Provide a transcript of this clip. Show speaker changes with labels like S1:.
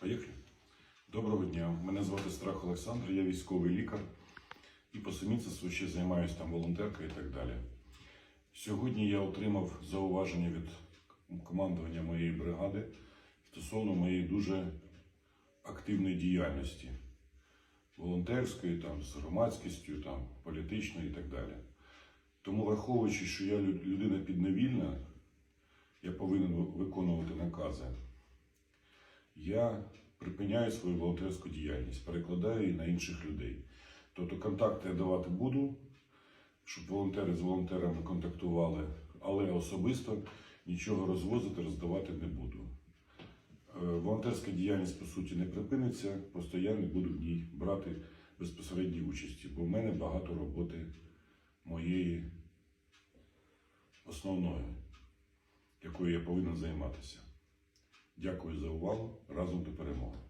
S1: Поїхали. Доброго дня. Мене звати Страх Олександр, я військовий лікар і по сумісництву ще займаюся там волонтеркою і так далі. Сьогодні я отримав зауваження від командування моєї бригади стосовно моєї дуже активної діяльності волонтерської, там, з громадськістю, там, політичної і так далі. Тому, враховуючи, що я людина підневільна, я повинен виконувати накази. Я припиняю свою волонтерську діяльність, перекладаю її на інших людей. Тобто контакти я давати буду, щоб волонтери з волонтерами контактували, але особисто нічого розвозити, роздавати не буду. Е, Волонтерська діяльність, по суті, не припиниться, просто я не буду в ній брати безпосередньої участі, бо в мене багато роботи моєї основної, якою я повинен займатися. Дякую за увагу. Разом до перемоги.